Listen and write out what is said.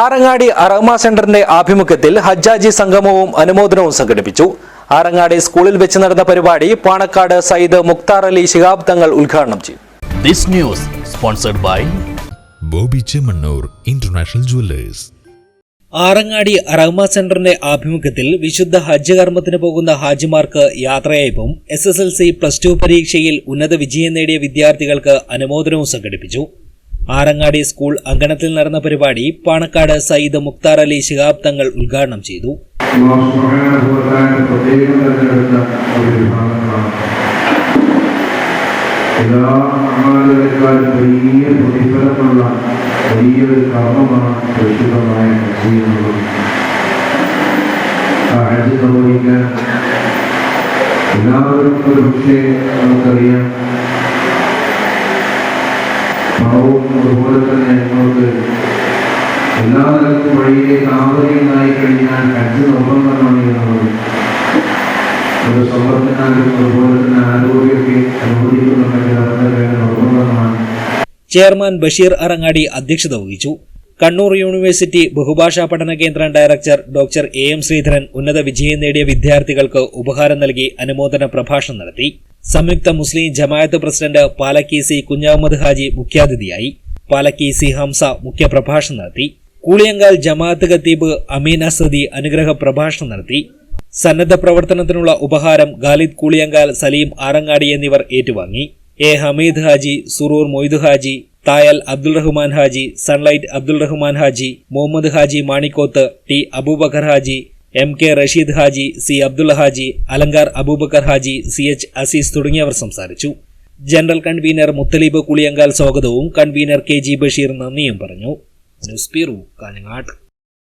ആറങ്ങാടി അറഹ്മ സെന്ററിന്റെ ആഭിമുഖ്യത്തിൽ ഹജ്ജാജി സംഗമവും അനുമോദനവും സംഘടിപ്പിച്ചു. ആറങ്ങാടി സ്കൂളിൽ വെച്ച് നടന്ന പരിപാടി പാണക്കാട് സയ്യിദ് മുക്താർ അലി ശിഹാബ് തങ്ങൾ ഉദ്ഘാടനം ചെയ്തു ബോബി ചെമ്മണ്ണൂർ ഇന്റർനാഷണൽ ജുവല്ലേഴ്സ്. ആറങ്ങാടി റഹ്മ സെന്ററിന്റെ ആഭിമുഖ്യത്തിൽ വിശുദ്ധ ഹജ്ജ് കർമ്മത്തിന് പോകുന്ന ഹാജിമാർക്ക് യാത്രയയപ്പും S S L C plus two പരീക്ഷയിൽ ഉന്നത വിജയം നേടിയ വിദ്യാർത്ഥികൾക്ക് അനുമോദനവും സംഘടിപ്പിച്ചു. ആറങ്ങാടി സ്കൂൾ അങ്കണത്തിൽ നടന്ന പരിപാടി പാണക്കാട് സയ്യിദ് മുക്താർ അലി ശിഹാബ് തങ്ങൾ ഉദ്ഘാടനം ചെയ്തു എല്ലാവർക്കും ഒരു പക്ഷേ നമുക്കറിയാം പണവും അതുപോലെ തന്നെ ഞങ്ങൾക്ക് എല്ലാ നിലക്കും വഴിയിലേക്ക് ആവതയുണ്ടായി കഴിഞ്ഞാൽ അഞ്ച് നിർബന്ധമാണ് എന്നുള്ളത്. ഒരു സമ്പത്തിനാലും അതുപോലെ തന്നെ ആരോഗ്യമൊക്കെ അനുവദിക്കുന്നുണ്ടെങ്കിൽ പേര് നിർബന്ധമാണ്. ചെയർമാൻ ബഷീർ അറങ്ങാടി അധ്യക്ഷത വഹിച്ചു. കണ്ണൂർ യൂണിവേഴ്സിറ്റി ബഹുഭാഷാ പഠന കേന്ദ്രം director doctor A M Sreedharan ഉന്നത വിജയം നേടിയ വിദ്യാർത്ഥികൾക്ക് ഉപഹാരം നൽകി അനുമോദന പ്രഭാഷണം നടത്തി. സംയുക്ത മുസ്ലിം ജമായത്ത് പ്രസിഡന്റ് പാലക്കി സി കുഞ്ഞാമദ് ഹാജി മുഖ്യാതിഥിയായി. പാലക്കി സി ഹംസ മുഖ്യപ്രഭാഷണം നടത്തി. കൂളിയങ്കാൽ ജമാഅത്ത് ഖത്തീബ് അമീൻ അസദി അനുഗ്രഹ പ്രഭാഷണം നടത്തി. സന്നദ്ധ പ്രവർത്തനത്തിനുള്ള ഉപഹാരം ഖാലിദ് കൂളിയങ്കാൽ സലീം ആറങ്ങാടി എന്നിവർ ഏറ്റുവാങ്ങി. A Hameed Haji Suroor Moid Haji Thayal Abdul Rahman Haji sunlight Abdul Rahman Haji Muhammad Haji Manikkoth T Abubakar Haji M K Rasheed Haji C Abdulla Haji Alankar Abubakar Haji C H Azeez തുടങ്ങിയവർ സംസാരിച്ചു. General convener Muthaleeb Kuliyankal സ്വാഗതവും convener K G Basheer നന്ദിയും പറഞ്ഞു. News bureau കാഞ്ഞങ്ങാട്ട്